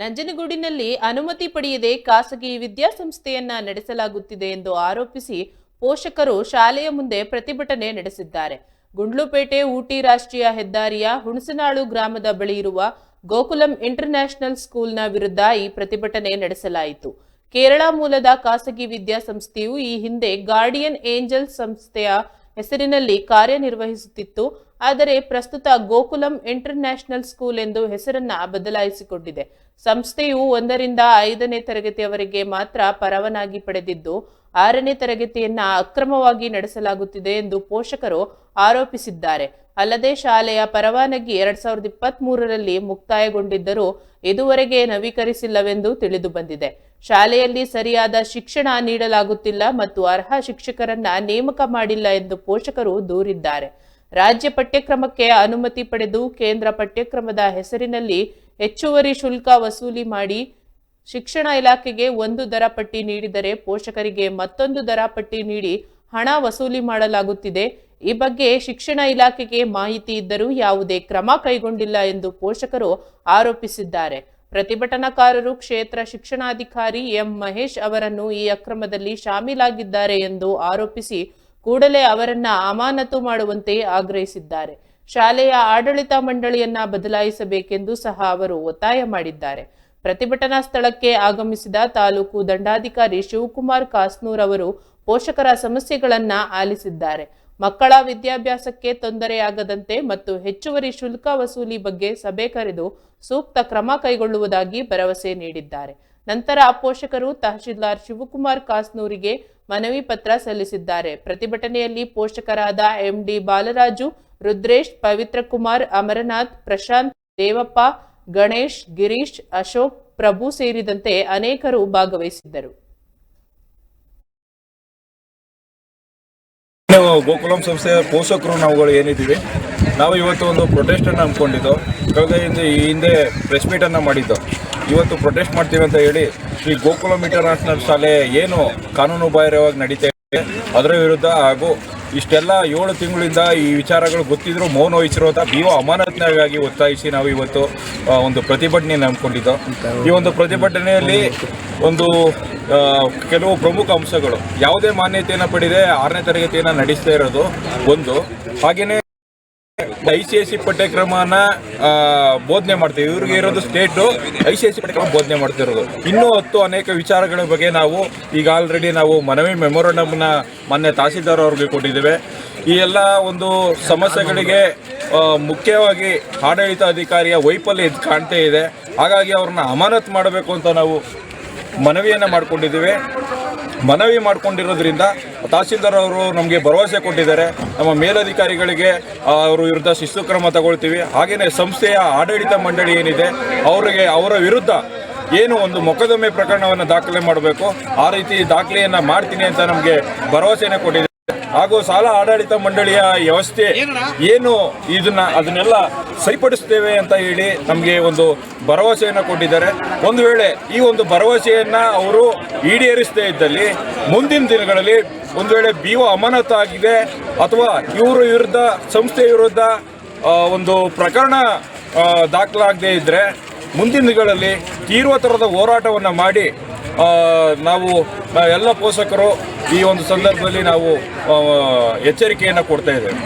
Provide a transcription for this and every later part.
ನಂಜನಗೂಡಿನಲ್ಲಿ ಅನುಮತಿ ಪಡೆಯದೆ ಖಾಸಗಿ ವಿದ್ಯಾಸಂಸ್ಥೆಯನ್ನ ನಡೆಸಲಾಗುತ್ತಿದೆ ಎಂದು ಆರೋಪಿಸಿ ಪೋಷಕರು ಶಾಲೆಯ ಮುಂದೆ ಪ್ರತಿಭಟನೆ ನಡೆಸಿದ್ದಾರೆ. ಗುಂಡ್ಲುಪೇಟೆ ಊಟಿ ರಾಷ್ಟ್ರೀಯ ಹೆದ್ದಾರಿಯ ಹುಣಸನಾಳು ಗ್ರಾಮದ ಬಳಿ ಇರುವ ಗೋಕುಲಂ ಇಂಟರ್ನ್ಯಾಷನಲ್ ಸ್ಕೂಲ್ನ ವಿರುದ್ಧ ಈ ಪ್ರತಿಭಟನೆ ನಡೆಸಲಾಯಿತು. ಕೇರಳ ಮೂಲದ ಖಾಸಗಿ ವಿದ್ಯಾಸಂಸ್ಥೆಯು ಈ ಹಿಂದೆ ಗಾರ್ಡಿಯನ್ ಏಂಜಲ್ ಸಂಸ್ಥೆಯ ಹೆಸರಿನಲ್ಲಿ ಕಾರ್ಯನಿರ್ವಹಿಸುತ್ತಿತ್ತು, ಆದರೆ ಪ್ರಸ್ತುತ ಗೋಕುಲಂ ಇಂಟರ್ನ್ಯಾಷನಲ್ ಸ್ಕೂಲ್ ಎಂದು ಹೆಸರನ್ನ ಬದಲಾಯಿಸಿಕೊಂಡಿದೆ. ಸಂಸ್ಥೆಯು ಒಂದರಿಂದ ಐದನೇ ತರಗತಿಯವರೆಗೆ ಮಾತ್ರ ಪರವಾನಗಿ ಪಡೆದಿದ್ದು, ಆರನೇ ತರಗತಿಯನ್ನ ಅಕ್ರಮವಾಗಿ ನಡೆಸಲಾಗುತ್ತಿದೆ ಎಂದು ಪೋಷಕರು ಆರೋಪಿಸಿದ್ದಾರೆ. ಅಲ್ಲದೆ ಶಾಲೆಯ ಪರವಾನಗಿ ಎರಡ್ ಸಾವಿರದ ಇಪ್ಪತ್ತ್ ಮೂರರಲ್ಲಿ ಮುಕ್ತಾಯಗೊಂಡಿದ್ದರೂ ಇದುವರೆಗೆ ನವೀಕರಿಸಿಲ್ಲವೆಂದು ತಿಳಿದು ಬಂದಿದೆ. ಶಾಲೆಯಲ್ಲಿ ಸರಿಯಾದ ಶಿಕ್ಷಣ ನೀಡಲಾಗುತ್ತಿಲ್ಲ ಮತ್ತು ಅರ್ಹ ಶಿಕ್ಷಕರನ್ನ ನೇಮಕ ಮಾಡಿಲ್ಲ ಎಂದು ಪೋಷಕರು ದೂರಿದ್ದಾರೆ. ರಾಜ್ಯ ಪಠ್ಯಕ್ರಮಕ್ಕೆ ಅನುಮತಿ ಪಡೆದು ಕೇಂದ್ರ ಪಠ್ಯಕ್ರಮದ ಹೆಸರಿನಲ್ಲಿ ಹೆಚ್ಚುವರಿ ಶುಲ್ಕ ವಸೂಲಿ ಮಾಡಿ ಶಿಕ್ಷಣ ಇಲಾಖೆಗೆ ಒಂದು ದರ ಪಟ್ಟಿ ನೀಡಿದರೆ ಪೋಷಕರಿಗೆ ಮತ್ತೊಂದು ದರ ಪಟ್ಟಿ ನೀಡಿ ಹಣ ವಸೂಲಿ ಮಾಡಲಾಗುತ್ತಿದೆ. ಈ ಬಗ್ಗೆ ಶಿಕ್ಷಣ ಇಲಾಖೆಗೆ ಮಾಹಿತಿ ಇದ್ದರೂ ಯಾವುದೇ ಕ್ರಮ ಕೈಗೊಂಡಿಲ್ಲ ಎಂದು ಪೋಷಕರು ಆರೋಪಿಸಿದ್ದಾರೆ. ಪ್ರತಿಭಟನಾಕಾರರು ಕ್ಷೇತ್ರ ಶಿಕ್ಷಣಾಧಿಕಾರಿ ಎಂ ಮಹೇಶ್ ಅವರನ್ನು ಈ ಅಕ್ರಮದಲ್ಲಿ ಶಾಮೀಲಾಗಿದ್ದಾರೆ ಎಂದು ಆರೋಪಿಸಿ ಕೂಡಲೇ ಅವರನ್ನ ಅಮಾನತು ಮಾಡುವಂತೆ ಆಗ್ರಹಿಸಿದ್ದಾರೆ. ಶಾಲೆಯ ಆಡಳಿತ ಮಂಡಳಿಯನ್ನ ಬದಲಾಯಿಸಬೇಕೆಂದು ಸಹ ಅವರು ಒತ್ತಾಯ ಮಾಡಿದ್ದಾರೆ. ಪ್ರತಿಭಟನಾ ಸ್ಥಳಕ್ಕೆ ಆಗಮಿಸಿದ ತಾಲೂಕು ದಂಡಾಧಿಕಾರಿ ಶಿವಕುಮಾರ್ ಕಾಸ್ನೂರ್ ಅವರು ಪೋಷಕರ ಸಮಸ್ಯೆಗಳನ್ನ ಆಲಿಸಿದ್ದಾರೆ. ಮಕ್ಕಳ ವಿದ್ಯಾಭ್ಯಾಸಕ್ಕೆ ತೊಂದರೆಯಾಗದಂತೆ ಮತ್ತು ಹೆಚ್ಚುವರಿ ಶುಲ್ಕ ವಸೂಲಿ ಬಗ್ಗೆ ಸಭೆ ಕರೆದು ಸೂಕ್ತ ಕ್ರಮ ಕೈಗೊಳ್ಳುವುದಾಗಿ ಭರವಸೆ ನೀಡಿದ್ದಾರೆ. ನಂತರ ಪೋಷಕರು ತಹಶೀಲ್ದಾರ್ ಶಿವಕುಮಾರ್ ಕಾಸ್ನೂರಿಗೆ ಮನವಿ ಪತ್ರ ಸಲ್ಲಿಸಿದ್ದಾರೆ. ಪ್ರತಿಭಟನೆಯಲ್ಲಿ ಪೋಷಕರಾದ ಎಂಡಿ ಬಾಲರಾಜು, ರುದ್ರೇಶ್, ಪವಿತ್ರ ಕುಮಾರ್, ಅಮರನಾಥ್, ಪ್ರಶಾಂತ್, ದೇವಪ್ಪ, ಗಣೇಶ್, ಗಿರೀಶ್, ಅಶೋಕ್, ಪ್ರಭು ಸೇರಿದಂತೆ ಅನೇಕರು ಭಾಗವಹಿಸಿದ್ದರು. ಗೋಕುಲಂ ಸಂಸ್ಥೆಯ ಪೋಷಕರು ನಾವುಗಳು ಏನಿದ್ದೀವಿ? ನಾವು ಇವತ್ತು ಒಂದು ಪ್ರೊಟೆಸ್ಟನ್ನು ಹಮ್ಮಿಕೊಂಡಿದ್ದು ಕಳೆದ ಈ ಹಿಂದೆ ಪ್ರೆಸ್ ಮೀಟನ್ನು ಮಾಡಿದ್ದು ಇವತ್ತು ಪ್ರೊಟೆಸ್ಟ್ ಮಾಡ್ತೀವಿ ಅಂತ ಹೇಳಿ ಶ್ರೀ ಗೋಕುಲಂ ಇಂಟರ್ನ್ಯಾಷನಲ್ ಶಾಲೆ ಏನು ಕಾನೂನು ಬಾಹಿರವಾಗಿ ನಡೀತಾ ಇದೆ. ಅದರ ವಿರುದ್ಧ ಹಾಗೂ ಇಷ್ಟೆಲ್ಲ ಏಳು ತಿಂಗಳಿಂದ ಈ ವಿಚಾರಗಳು ಗೊತ್ತಿದ್ರು ಮೌನ ವಹಿಸಿರುವಂಥ ಬೀವ ಅಮಾನತ್ನಾಗಿ ಒತ್ತಾಯಿಸಿ ನಾವು ಇವತ್ತು ಒಂದು ಪ್ರತಿಭಟನೆಯನ್ನು ಹಮ್ಮಿಕೊಂಡಿದ್ದು ಈ ಒಂದು ಪ್ರತಿಭಟನೆಯಲ್ಲಿ ಒಂದು ಕೆಲವು ಪ್ರಮುಖ ಅಂಶಗಳು. ಯಾವುದೇ ಮಾನ್ಯತೆಯನ್ನು ಪಡೆದೇ ಆರನೇ ತರಗತಿಯನ್ನು ನಡೆಸ್ತಾ ಇರೋದು ಒಂದು. ಹಾಗೆಯೇ ಐ ಸಿ ಎಸ್ ಸಿ ಪಠ್ಯಕ್ರಮನ ಬೋಧನೆ ಮಾಡ್ತೀವಿ. ಇವ್ರಿಗೆ ಇರೋದು state I C I C ಪಠ್ಯಕ್ರಮ ಬೋಧನೆ ಮಾಡ್ತಿರೋದು. ಇನ್ನೂ ಹತ್ತು ಅನೇಕ ವಿಚಾರಗಳ ಬಗ್ಗೆ ನಾವು ಈಗ ಆಲ್ರೆಡಿ ನಾವು ಮನವಿ ಮೆಮೊರಂಡಮ್ನ ಮೊನ್ನೆ ತಹಸೀಲ್ದಾರ್ ಅವ್ರಿಗೆ ಕೊಟ್ಟಿದ್ದೇವೆ. ಈ ಎಲ್ಲ ಒಂದು ಸಮಸ್ಯೆಗಳಿಗೆ ಮುಖ್ಯವಾಗಿ ಆಡಳಿತ ಅಧಿಕಾರಿಯ ವೈಫಲ್ಯ ಇದು ಕಾಣ್ತೇ ಇದೆ. ಹಾಗಾಗಿ ಅವ್ರನ್ನ ಅಮಾನತ್ ಮಾಡಬೇಕು ಅಂತ ನಾವು ಮನವಿಯನ್ನು ಮಾಡ್ಕೊಂಡಿದ್ದೀವಿ. ಮನವಿ ಮಾಡಿಕೊಂಡಿರೋದ್ರಿಂದ ತಹಸೀಲ್ದಾರ್ ಅವರು ನಮಗೆ ಭರವಸೆ ಕೊಟ್ಟಿದ್ದಾರೆ. ನಮ್ಮ ಮೇಲಧಿಕಾರಿಗಳಿಗೆ ಅವರ ವಿರುದ್ಧ ಶಿಸ್ತು ಕ್ರಮ ತಗೊಳ್ತೀವಿ. ಹಾಗೆಯೇ ಸಂಸ್ಥೆಯ ಆಡಳಿತ ಮಂಡಳಿ ಏನಿದೆ, ಅವರಿಗೆ ಅವರ ವಿರುದ್ಧ ಏನು ಒಂದು ಮೊಕದ್ದಮೆ ಪ್ರಕರಣವನ್ನು ದಾಖಲೆ ಮಾಡಬೇಕು, ಆ ರೀತಿ ದಾಖಲೆಯನ್ನು ಮಾಡ್ತೀನಿ ಅಂತ ನಮಗೆ ಭರವಸೆಯನ್ನು ಕೊಟ್ಟಿದೆ. ಹಾಗೂ ಸಾಲ ಆಡಳಿತ ಮಂಡಳಿಯ ವ್ಯವಸ್ಥೆ ಏನು ಇದನ್ನ ಅದನ್ನೆಲ್ಲ ಸರಿಪಡಿಸ್ತೇವೆ ಅಂತ ಹೇಳಿ ನಮಗೆ ಒಂದು ಭರವಸೆಯನ್ನು ಕೊಟ್ಟಿದ್ದಾರೆ. ಒಂದು ವೇಳೆ ಈ ಒಂದು ಭರವಸೆಯನ್ನು ಅವರು ಈಡೇರಿಸದೇ ಇದ್ದಲ್ಲಿ ಮುಂದಿನ ದಿನಗಳಲ್ಲಿ ಒಂದು ವೇಳೆ ಬಿ ಓ ಅಮಾನತಾಗಿದೆ ಅಥವಾ ಇವರು ವಿರುದ್ಧ ಸಂಸ್ಥೆ ವಿರುದ್ಧ ಒಂದು ಪ್ರಕರಣ ದಾಖಲಾಗದೇ ಇದ್ದರೆ ಮುಂದಿನ ದಿನಗಳಲ್ಲಿ ತೀವ್ರತರದ ಹೋರಾಟವನ್ನು ಮಾಡಿ ನಾವು ಎಲ್ಲ ಪೋಷಕರು ಈ ಒಂದು ಸಂದರ್ಭದಲ್ಲಿ ನಾವು ಎಚ್ಚರಿಕೆಯನ್ನು ಕೊಡ್ತಾ ಇದ್ದೇವೆ.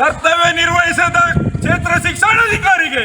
ಕರ್ತವ್ಯ ನಿರ್ವಹಿಸದ ಕ್ಷೇತ್ರ ಶಿಕ್ಷಣಾಧಿಕಾರಿಗೆ.